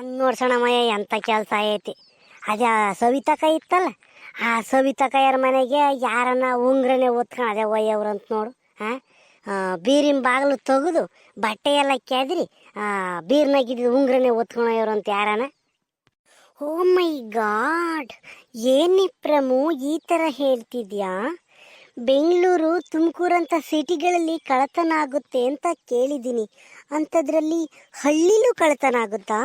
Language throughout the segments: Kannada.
ಅನ್ ನೋಡ್ಸೋಣಮ್ಮಯ್ಯ ಎಂಥ ಕೆಲಸ ಐತಿ. ಅದೇ ಆ ಇತ್ತಲ್ಲ, ಆ ಸವಿತಕಯ್ಯರ ಮನೆಗೆ ಯಾರನ್ನ ಉಂಗ್ರನೆ ಓದ್ಕೊಂಡು ಅದೇ ಒಯ್ಯವ್ರು ಅಂತ ನೋಡು ಹಾಂ ಬೀರಿನ ಬಾಗಿಲು ತೆಗೆದು ಬಟ್ಟೆ ಎಲ್ಲ ಕೆದ್ರಿ ಬೀರ್ನಾಗಿದ್ದು ಉಂಗ್ರನೆ ಅಯ್ಯವ್ರು ಅಂತ ಯಾರನ? Oh my god! ಏನಿ ಪ್ರಮು, ಈ ಥರ ಹೇಳ್ತಿದ್ಯಾ? ಬೆಂಗಳೂರು ತುಮಕೂರಂಥ ಸಿಟಿಗಳಲ್ಲಿ ಕಳತನ ಆಗುತ್ತೆ ಅಂತ ಕೇಳಿದ್ದೀನಿ. ಅಂಥದ್ರಲ್ಲಿ ಹಳ್ಳಿಲೂ ಕಳತನ ಆಗುತ್ತಾ?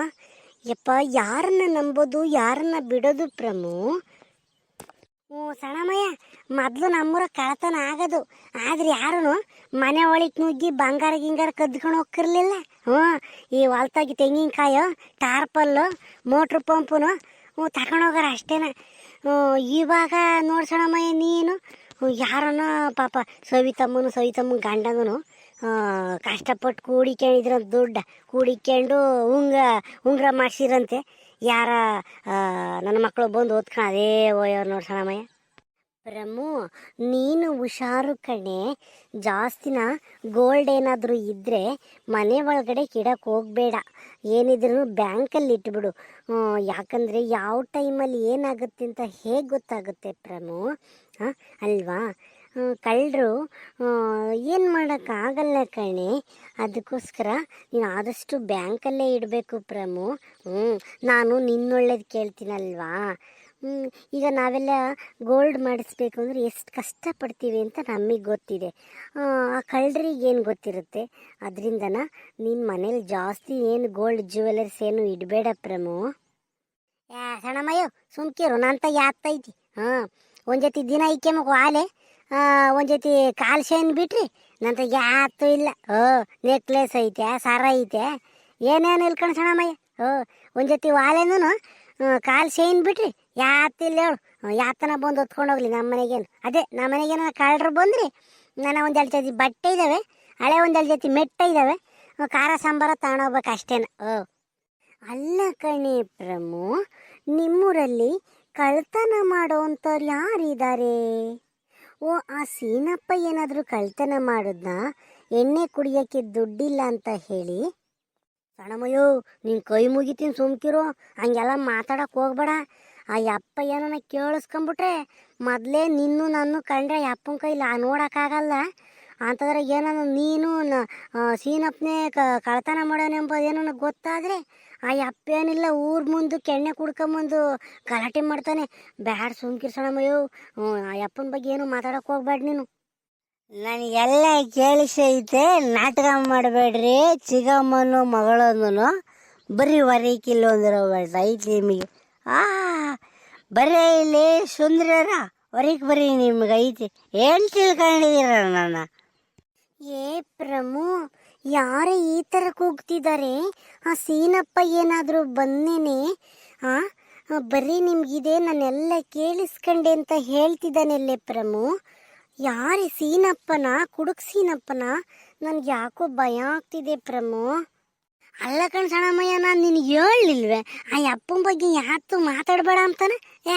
ಯಪ್ಪ ಯಾರನ್ನ ನಂಬೋದು ಯಾರನ್ನ ಬಿಡೋದು ಪ್ರಮು? ಹ್ಞೂ ಸಣ್ಣಮಯ್ಯ, ಮೊದಲು ನಮ್ಮೂರ ಕಳತನ ಆಗೋದು. ಆದ್ರೆ ಯಾರು ಮನೆ ಒಳಗೆ ನುಗ್ಗಿ ಬಂಗಾರ ಗಿಂಗಾರ ಕದ್ಕೊಂಡು ಹೋಗ್ತಿರ್ಲಿಲ್ಲ. ಹ್ಞೂ, ಈ ಹೊಲ್ತಾಗಿ ತೆಂಗಿನಕಾಯು ಟಾರ್ಪಲ್ಲು ಮೋಟ್ರ್ ಪಂಪುನು, ಹ್ಞೂ ತಗೊಂಡೋಗಾರ ಅಷ್ಟೇನ. ಇವಾಗ ನೋಡ್ಸೋಣಮ್ಮಯ್ಯ ನೀನು. ಯಾರನ್ನ ಪಾಪ ಸವಿತಮ್ಮನು, ಸವಿತಮ್ಮನ ಗಂಡನೂ ಕಷ್ಟಪಟ್ಟು ಕೂಡಿಕೊಂಡಿದ್ರಂತ ದುಡ್ಡು ಕೂಡಿಕೊಂಡು ಉಂಗ, ಉಂಗ್ರ ಮಾಡಿಸಿರಂತೆ ಯಾರ ನನ್ನ ಮಕ್ಕಳು ಬಂದು ಓದ್ಕೊಂಡು ಅದೇ ಓಯೋರು ನೋಡ್ಸಣಮಯ್ಯ ಪ್ರಮು ನೀನು ಹುಷಾರು ಕಣೆ. ಜಾಸ್ತಿನ ಗೋಲ್ಡ್ ಏನಾದರೂ ಇದ್ದರೆ ಮನೆ ಒಳಗಡೆ ಇಡಕ್ಕೆ ಹೋಗಬೇಡ. ಏನಿದ್ರೂ ಬ್ಯಾಂಕಲ್ಲಿ ಇಟ್ಬಿಡು. ಯಾಕಂದರೆ ಯಾವ ಟೈಮಲ್ಲಿ ಏನಾಗುತ್ತೆ ಅಂತ ಹೇಗೆ ಗೊತ್ತಾಗುತ್ತೆ ಪ್ರಮು? ಹಾಂ, ಅಲ್ವಾ? ಕಳ್ಳರು ಏನು ಮಾಡೋಕ್ಕಾಗಲ್ಲ ಕಣೆ. ಅದಕ್ಕೋಸ್ಕರ ನೀನು ಆದಷ್ಟು ಬ್ಯಾಂಕಲ್ಲೇ ಇಡಬೇಕು ಪ್ರಮು. ಹ್ಞೂ ನಾನು ನಿನ್ನೊಳ್ಳೇದು ಕೇಳ್ತೀನಲ್ವಾ? ಈಗ ನಾವೆಲ್ಲ ಗೋಲ್ಡ್ ಮಾಡಿಸ್ಬೇಕು ಅಂದರೆ ಎಷ್ಟು ಕಷ್ಟಪಡ್ತೀವಿ ಅಂತ ನಮಗೆ ಗೊತ್ತಿದೆ. ಆ, ಕಳ್ಳರಿಗೆ ಏನು ಗೊತ್ತಿರುತ್ತೆ? ಅದರಿಂದನ ನಿನ್ನ ಮನೇಲಿ ಜಾಸ್ತಿ ಏನು ಗೋಲ್ಡ್ ಜ್ಯುವೆಲರ್ಸ್ ಏನು ಇಡಬೇಡ ಪ್ರಮು. ಯಾ ಸಣ್ಣಮ್ಮಯ್ಯೋ ಸುಮ್ಕಿರು ನಂತ ಯಾತ್ತೈತಿ ಹಾಂ ಒಂದು ಜೊತೆ ದಿನ ಇಕ್ಕೆಮಕ್ ವಾಲೆ ಒಂದು ಜೊತೆ ಕಾಲು ಶೈನ್ ಬಿಟ್ರಿ? ನಂತ ಯಾತು ಇಲ್ಲ. ಓ ನೆಕ್ಲೆಸ್ ಐತೆ, ಸರ ಐತೆ. ಏನೇನು ಇಲ್ಕೊಂಡು ಸಣಮಯ್ಯ ಓ, ಒಂದು ಜೊತೆ ವಾಲೆನೂ ಕಾಲು ಶೈನ್ ಬಿಟ್ರಿ? ಯಾತಿಲ್ಲ ಹೇಳು. ಯಾತನ ಬಂದು ಹೊತ್ಕೊಂಡು ಹೋಗ್ಲಿ ನಮ್ಮ ಮನೆಗೇನು. ಅದೇ ನಮ್ಮ ಮನೆಗೇನ ಕಳ್ಳರು ಬಂದ್ರಿ? ನನ್ನ ಒಂದು ಎರಡು ಜೊತೆ ಬಟ್ಟೆ ಇದ್ದಾವೆ ಹಳೆ ಒಂದೆರಡು ಎರಡು ಜೊತೆ ಮೆಟ್ಟ ಇದ್ದಾವೆ ಖಾರ ಸಾಂಬಾರ ತಗೊಂಡೋಗ್ಬೇಕು ಅಷ್ಟೇನ. ಓ. ಅಲ್ಲ ಕಣಿ ಪ್ರಮು, ನಿಮ್ಮೂರಲ್ಲಿ ಕಳ್ತನ ಮಾಡೋವಂಥವ್ರು ಯಾರಿದ್ದಾರೆ ಓ, ಆ ಸೀನಪ್ಪ ಏನಾದರೂ ಕಳ್ತನ ಮಾಡಿದ್ನ? ಎಣ್ಣೆ ಕುಡಿಯೋಕ್ಕೆ ದುಡ್ಡಿಲ್ಲ ಅಂತ ಹೇಳಿ. ಸಣಮಯ್ಯೋ ನೀನು ಕೈ ಮುಗಿತೀನಿ ಸುಮ್ಕಿರೋ, ಹಂಗೆಲ್ಲ ಮಾತಾಡಕ್ಕೆ ಹೋಗ್ಬೇಡ. ಆ ಯಪ್ಪ ಏನನ ಕೇಳಿಸ್ಕೊಂಬಿಟ್ರೆ ಮೊದಲೇ ನಿನ್ನೂ ನಾನು ಕಂಡ್ರೆ ಅಪ್ಪನ ಕೈಲಿ ನೋಡೋಕ್ಕಾಗಲ್ಲ. ಅಂತಂದ್ರೆ ಏನೋ ನೀನು ಸೀನಪ್ಪನೇ ಕಳ್ತನ ಮಾಡೋನೆಂಬುದು ಏನನ ಗೊತ್ತಾದರೆ ಆ ಯಪ್ಪ ಏನಿಲ್ಲ ಊರ ಮುಂದೆ ಕೆಣ್ಣೆ ಕುಡ್ಕೊಂಬಂದು ಗಲಾಟೆ ಮಾಡ್ತಾನೆ. ಬ್ಯಾಡ ಸುಮ್ಕಿರ್ ಸಣ್ಣಮಯ್ಯೋ ಆ ಅಪ್ಪನ ಬಗ್ಗೆ ಏನು ಮಾತಾಡೋಕೆ ಹೋಗ್ಬೇಡ ನೀನು. ನನಗೆಲ್ಲ ಕೇಳಿಸೈತೆ ನಾಟಕ ಮಾಡಬೇಡ್ರಿ, ಚಿಗಮ್ಮನು ಮಗಳೊಂದನು, ಬರೀ ಹೊರಕಿಲ್ಲ ಅಂದ್ರೆ ಐತಿ ನಿಮಗೆ. ಆ, ಬರೀ ಇಲ್ಲಿ ಸುಂದರರ ಹೊರಗೆ ಬರೀ ನಿಮ್ಗೆ ಐತಿ. ಏನು ತಿಳ್ಕೊಂಡಿದ್ದೀರ ನನ್ನ? ಏ ಪ್ರಮು, ಯಾರ ಈ ಥರ ಕೂಗ್ತಿದ್ದಾರೆ ಆ ಸೀನಪ್ಪ ಏನಾದರೂ ಬಂದೇನೆ ಆ ಬರೀ ನಿಮ್ಗಿದೆ ನಾನೆಲ್ಲ ಕೇಳಿಸ್ಕೊಂಡೆ ಅಂತ ಹೇಳ್ತಿದ್ದಾನೆಲ್ಲೇ ಪ್ರಮು. ಯಾರೇ ಸೀನಪ್ಪನ, ಕುಡುಕ್ ಸೀನಪ್ಪನ? ನನ್ಗೆ ಯಾಕೋ ಭಯ ಆಗ್ತಿದೆ ಪ್ರಮು. ಅಲ್ಲ ಕಣ್ ಸಣ್ಣಮ್ಮಯ್ಯ ನಾನು ನಿನಗೆ ಹೇಳಲಿಲ್ವೇ? ಆ ಅಪ್ಪನ ಬಗ್ಗೆ ಯಾತು ಮಾತಾಡಬೇಡ ಅಂತಾನೆ? ಏ,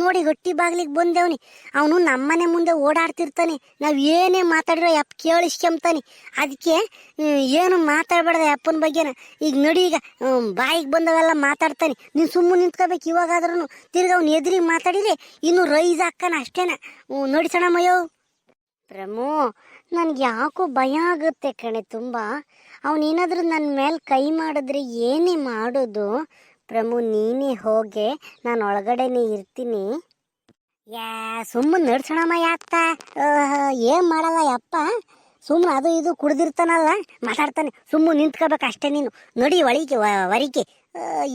ನೋಡಿ ಹೊಟ್ಟಿ ಬಾಗ್ಲಿಗೆ ಬಂದೇವ್ನಿ. ಅವನು ನಮ್ಮನೆ ಮುಂದೆ ಓಡಾಡ್ತಿರ್ತಾನೆ. ನಾವು ಏನೇ ಮಾತಾಡಿರೋ ಅಪ್ಪ ಕೇಳಿಸ್ಕೊಂತಾನೆ ಅದಕ್ಕೆ ಏನು ಮಾತಾಡಬೇಡ ಅಪ್ಪನ ಬಗ್ಗೆನ. ಈಗ ನಡಿ ಈಗ ಬಾಯಿಗೆ ಬಂದವೆಲ್ಲ ಮಾತಾಡ್ತಾನೆ. ನೀನು ಸುಮ್ಮನೆ ನಿಂತ್ಕೋಬೇಕು ಇವಾಗಾದ್ರೂ ತಿರ್ಗಿ ಅವ್ನು ಎದುರಿಗೆ ಮಾತಾಡಿದ್ರೆ ಇನ್ನು ರೈಸ್ ಹಾಕ್ಕಾನ ಅಷ್ಟೇನ. ಹ್ಞೂ ಸಣ್ಣ ಮಯೋ ಪ್ರಮೋ, ನನ್ಗೆ ಯಾಕೋ ಭಯ ಆಗುತ್ತೆ ಕಣೆ ತುಂಬ. ಅವನೇನಾದ್ರೂ ನನ್ನ ಮೇಲೆ ಕೈ ಮಾಡಿದ್ರೆ ಏನೇ ಮಾಡೋದು? ಪ್ರಭು ನೀನೇ ಹೋಗಿ. ನಾನು ಒಳಗಡೆನೇ ಇರ್ತೀನಿ. ಯಾ, ಸುಮ್ಮನೆ ನಡ್ಸೋಣಮ್ಮ ಯಾಕ್ತ ಏನು ಮಾಡಲ್ಲ ಯಪ್ಪ? ಸುಮ್ಮನೆ ಅದು ಇದು ಕುಡ್ದಿರ್ತಾನಲ್ಲ, ಮಾತಾಡ್ತಾನೆ. ಸುಮ್ಮನೆ ನಿಂತ್ಕೋಬೇಕು ಅಷ್ಟೇ ನೀನು. ನಡಿ ಒಳಿಕೆ ವರಿಕೆ.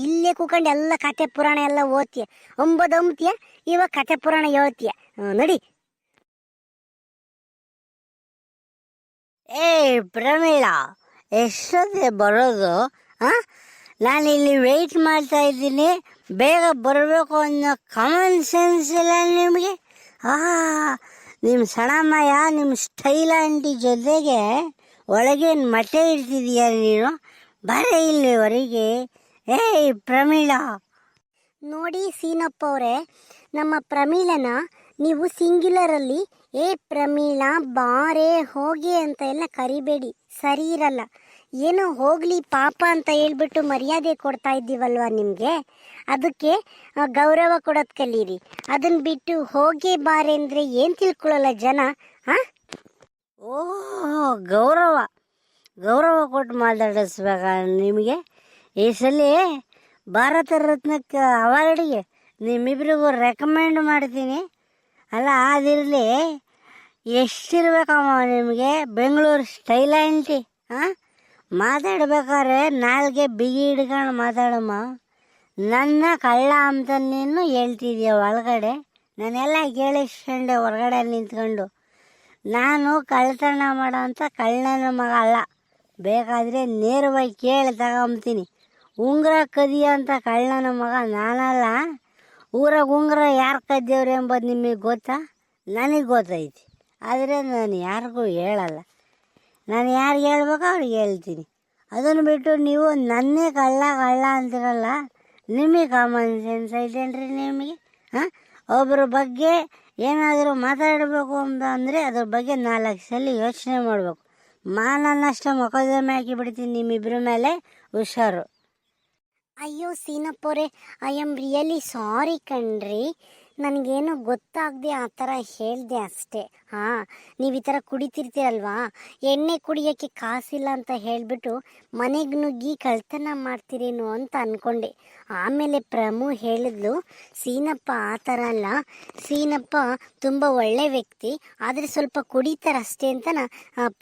ಇಲ್ಲೇ ಕೂಕೊಂಡು ಎಲ್ಲ ಕತೆ ಪುರಾಣ ಎಲ್ಲ ಓದ್ತೀಯ. ಒಂಬದು ಅಂಬ್ತೀಯ ಇವಾಗ ಕತೆ ಪುರಾಣ ಹೇಳ್ತೀಯ. ನಡಿ. ಏ ಪ್ರಮೀಳ. ಎಷ್ಟೊತ್ತೆ ಬರೋದು ಹಾಂ ನಾನು ಇಲ್ಲಿ ವೆಯ್ಟ್ ಮಾಡ್ತಾ ಇದ್ದೀನಿ. ಬೇಗ ಬರಬೇಕು ಅನ್ನೋ ಕಾಮನ್ ಸೆನ್ಸ್ ಇಲ್ಲ ನಿಮಗೆ? ಆ ನಿಮ್ಮ ಸಣಮಯ ನಿಮ್ಮ ಸ್ಟೈಲ್ ಆಂಟಿ ಜೊತೆಗೆ ಒಳಗೇನು ಮಟ್ಟೆ ಇಡ್ತಿದೀಯ ನೀನು? ಬರೇ ಇಲ್ಲಿವರೆಗೆ. ಏಯ್, ಪ್ರಮೀಳಾ. ನೋಡಿ ಸೀನಪ್ಪ ಅವರೇ, ನಮ್ಮ ಪ್ರಮೀಳನ ನೀವು ಸಿಂಗ್ಯುಲರಲ್ಲಿ ಏ ಪ್ರಮೀಳಾ, ಬಾರೆ ಹೋಗಿ ಅಂತ ಎಲ್ಲ ಕರಿಬೇಡಿ. ಸರಿ ಇರಲ್ಲ. ಏನೋ ಹೋಗ್ಲಿ ಪಾಪ ಅಂತ ಹೇಳ್ಬಿಟ್ಟು ಮರ್ಯಾದೆ ಕೊಡ್ತಾ ಇದ್ದೀವಲ್ವಾ ನಿಮಗೆ? ಅದಕ್ಕೆ ಗೌರವ ಕೊಡೋದು ಕಲೀರಿ. ಅದನ್ನ ಬಿಟ್ಟು ಹೋಗೇ ಬಾರೆ ಅಂದರೆ ಏನು ತಿಳ್ಕೊಳ್ಳಲ್ಲ ಜನ ಹಾಂ ಓ, ಗೌರವ. ಗೌರವ ಕೊಟ್ಟು ಮಾತಾಡಿಸ್ಬೇಕ ನಿಮಗೆ? ಈ ಸಲ ಭಾರತ ರತ್ನಕ್ಕೆ ಅವಾರ್ಡಿಗೆ ನಿಮ್ಮಿಬ್ರಿಗೂ ರೆಕಮೆಂಡ್ ಮಾಡ್ತೀನಿ. ಅಲ್ಲ, ಅದಿರಲಿ ಎಷ್ಟಿರ್ಬೇಕಮ್ಮ ನಿಮಗೆ? ಬೆಂಗಳೂರು ಸ್ಟೈಲ್ ಆಂಟಿ ಹಾಂ ಮಾತಾಡ್ಬೇಕಾದ್ರೆ ನಾಲ್ಗೆ ಬಿಗಿ ಹಿಡ್ಕೊಂಡು ಮಾತಾಡಮ್ಮ. ನನ್ನ ಕಳ್ಳ ಅಂತ ನೀನು ಹೇಳ್ತಿದ್ಯ ಒಳಗಡೆ? ನಾನೆಲ್ಲ ಕೇಳಿಸ್ಕೊಂಡೆ ಹೊರಗಡೆ ನಿಂತ್ಕೊಂಡು. ನಾನು ಕಳ್ಳತನ ಮಾಡೋ ಅಂತ ಕಳ್ಳನ ಮಗ ಅಲ್ಲ. ಬೇಕಾದರೆ ನೇರವಾಗಿ ಕೇಳಿ ತಗೊಂತೀನಿ ಉಂಗುರ ಕದಿಯೋಂಥ ಅಂತ ಕಳ್ಳನ ಮಗ ನಾನಲ್ಲ. ಊರಾಗ ಉಂಗುರ ಯಾರು ಕದ್ದೇವ್ರೆ ಎಂಬುದು ನಿಮಗೆ ಗೊತ್ತಾ? ನನಗೆ ಗೊತ್ತೈತಿ. ಆದರೆ ನಾನು ಯಾರಿಗೂ ಹೇಳಲ್ಲ. ನಾನು ಯಾರು ಹೇಳ್ಬೇಕೋ ಅವ್ರಿಗೆ ಹೇಳ್ತೀನಿ. ಅದನ್ನು ಬಿಟ್ಟು ನೀವು ನನ್ನೇ ಕಳ್ಳ ಕಳ್ಳ ಅಂತಿರಲ್ಲ, ನಿಮಗೆ ಕಾಮನ್ ಸೆನ್ಸ್ ಐತೇನ್ರಿ ನಿಮಗೆ? ಹಾಂ? ಒಬ್ಬರ ಬಗ್ಗೆ ಏನಾದರೂ ಮಾತಾಡಬೇಕು ಅಂತ ಅಂದರೆ ಅದ್ರ ಬಗ್ಗೆ ನಾಲ್ಕು ಸಲ ಯೋಚನೆ ಮಾಡಬೇಕು. ಮಾನನ್ನಷ್ಟ ಮೊಕದ ಹಾಕಿ ಬಿಡ್ತೀನಿ ನಿಮ್ಮಿಬ್ಬರ ಮೇಲೆ. ಹುಷಾರು. ಅಯ್ಯೋ ಸೀನಪ್ಪೋರೆ ಐ ಆಮ್ ರಿಯಲಿ ಸಾರಿ ಕಣ್ರಿ. ನನಗೇನು ಗೊತ್ತಾಗದೆ ಆ ಥರ ಹೇಳಿದೆ ಅಷ್ಟೇ. ಹಾಂ ನೀವು ಈ ಥರ ಕುಡಿತಿರ್ತೀರಲ್ವಾ? ಎಣ್ಣೆ ಕುಡಿಯೋಕ್ಕೆ ಕಾಸಿಲ್ಲ ಅಂತ ಹೇಳಿಬಿಟ್ಟು ಮನೆಗೆ ನುಗ್ಗಿ ಕಳ್ತನ ಮಾಡ್ತೀರೇನೋ ಅಂತ ಅಂದ್ಕೊಂಡೆ ಆಮೇಲೆ ಪ್ರಮು ಹೇಳಿದ್ಲು, ಸೀನಪ್ಪ ಆ ಥರ ಅಲ್ಲ. ಸೀನಪ್ಪ ತುಂಬ ಒಳ್ಳೆ ವ್ಯಕ್ತಿ, ಆದರೆ ಸ್ವಲ್ಪ ಕುಡಿತಾರಷ್ಟೇ ಅಂತ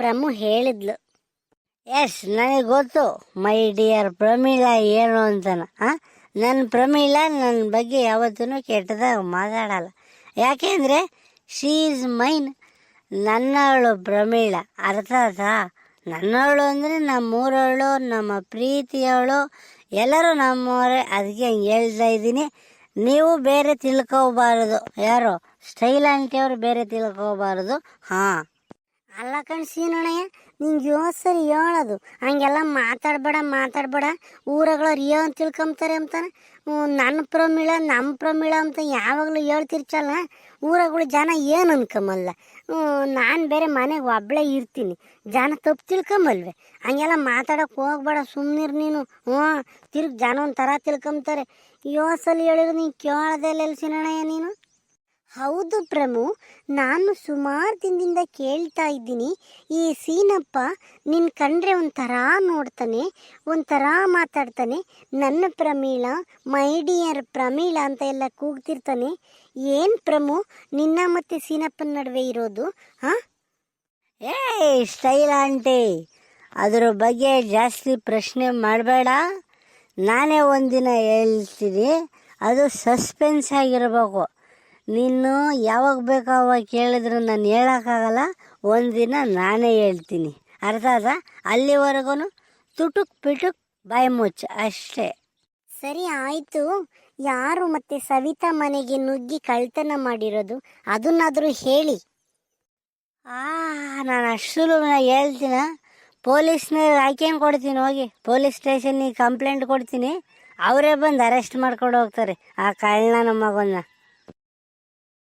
ಪ್ರಮು ಹೇಳಿದ್ಲು. ಎಸ್, ನನಗೆ ಗೊತ್ತು, ಮೈ ಡಿಯರ್ ಪ್ರಮೀಳಾ ಏನು ಅಂತನ ಹಾಂ ನನ್ನ ಪ್ರಮೀಳ ನನ್ನ ಬಗ್ಗೆ ಯಾವತ್ತೂ ಕೆಟ್ಟದಾಗ ಮಾತಾಡಲ್ಲ. ಯಾಕೆಂದರೆ ಶೀ ಈಸ್ ಮೈನ್ ನನ್ನವಳು ಪ್ರಮೀಳ. ಅರ್ಥ ಆಯ್ತಾ? ನನ್ನವಳು ಅಂದರೆ ನಮ್ಮೂರವಳು, ನಮ್ಮ ಪ್ರೀತಿಯವಳು, ಎಲ್ಲರೂ ನಮ್ಮವರೇ. ಅದಕ್ಕೆ ಹಂಗೆ ಹೇಳ್ತಾ ಇದ್ದೀನಿ. ನೀವು ಬೇರೆ ತಿಳ್ಕೋಬಾರದು. ಯಾರು? ಸ್ಟೈಲ್ ಅಂಟಿಯವರು ಬೇರೆ ತಿಳ್ಕೋಬಾರದು. ಹಾಂ. ಅಲ್ಲ ಕಣ್ಸೀನಣ್ಣಯ್ಯ ನಿಂಗೆ ಯೋ ಸರಿ ಹೇಳೋದು. ಹಂಗೆಲ್ಲ ಮಾತಾಡಬೇಡ ಮಾತಾಡಬೇಡ. ರಿಯೋ ಅಂತ ತಿಳ್ಕೊಂತಾರೆ ಅಂತಾನೆ. ನನ್ನ ಪ್ರಮಿಳ ನಮ್ಮ ಪ್ರಮಿಳ ಅಂತ ಯಾವಾಗಲೂ ಹೇಳ್ತಿರ್ಚಲ್ಲ ಊರಗಳು ಜನ ಏನು ಅನ್ಕೊಂಬಲ್ಲ. ನಾನು ಬೇರೆ ಮನೆಗೆ ಒಬ್ಬಳೇ ಇರ್ತೀನಿ. ಜನ ತಪ್ಪು ತಿಳ್ಕೊಂಬಲ್ವೆ. ಹಂಗೆಲ್ಲ ಮಾತಾಡೋಕೆ ಹೋಗ್ಬೇಡ ಸುಮ್ಮನಿರು ನೀನು. ಹ್ಞೂ, ತಿರ್ಗಿ ಜನ ಒಂಥರ ತಿಳ್ಕೊಂತಾರೆ ಯೋ ಸಲ ಹೇಳಿದ್ರು ನೀನು ಕೇಳದೆ ಇಲ್ಲ ಸಿನಣಯ್ಯ ನೀನು. ಹೌದು ಪ್ರಮು ನಾನು ಸುಮಾರು ದಿನದಿಂದ ಕೇಳ್ತಾ ಇದ್ದೀನಿ, ಈ ಸೀನಪ್ಪ ನಿನ್ನ ಕಂಡ್ರೆ ಒಂಥರ ನೋಡ್ತಾನೆ, ಒಂಥರ ಮಾತಾಡ್ತಾನೆ, ನನ್ನ ಪ್ರಮೀಳ, ಮೈ ಡಿಯರ್ ಪ್ರಮೀಳ ಅಂತ ಎಲ್ಲ ಕೂಗ್ತಿರ್ತಾನೆ. ಏನು ಪ್ರಮು ನಿನ್ನ ಮತ್ತೆ ಸೀನಪ್ಪನ ನಡುವೆ ಇರೋದು, ಹಾಂ? ಏಯ್, ಸ್ಟೈಲ್ ಆಂಟಿ, ಅದರ ಬಗ್ಗೆ ಜಾಸ್ತಿ ಪ್ರಶ್ನೆ ಮಾಡಬೇಡ. ನಾನೇ ಒಂದಿನ ಹೇಳ್ತೀನಿ, ಅದು ಸಸ್ಪೆನ್ಸ್ ಆಗಿರ್ಬೇಕು. ನೀನು ಯಾವಾಗ ಬೇಕೋ ಅವಾಗ ಕೇಳಿದ್ರು ನಾನು ಹೇಳೋಕ್ಕಾಗಲ್ಲ. ಒಂದಿನ ನಾನೇ ಹೇಳ್ತೀನಿ. ಅರ್ಥ ಅದ ಅಲ್ಲಿವರೆಗೂ ತುಟುಕ್ ಪಿಟುಕ್ ಬಾಯಿ ಮುಚ್ಚು ಅಷ್ಟೇ. ಸರಿ ಆಯಿತು. ಯಾರು ಮತ್ತೆ ಸವಿತಾ ಮನೆಗೆ ನುಗ್ಗಿ ಕಳ್ತನ ಮಾಡಿರೋದು? ಅದನ್ನಾದರೂ ಹೇಳಿ. ಆ ನಾನು ಅಷ್ಟು ಹೇಳ್ತೀನ. ಪೊಲೀಸ್ನವ್ರು ಹಾಕ್ಯಂಗೆ ಕೊಡ್ತೀನಿ ಹೋಗಿ. ಪೊಲೀಸ್ ಸ್ಟೇಷನ್ನಿಗೆ ಕಂಪ್ಲೇಂಟ್ ಕೊಡ್ತೀನಿ. ಅವರೇ ಬಂದು ಅರೆಸ್ಟ್ ಮಾಡ್ಕೊಂಡು ಹೋಗ್ತಾರೆ. ಆ ಕಳ್ಳನ ಮಗನ್ನ.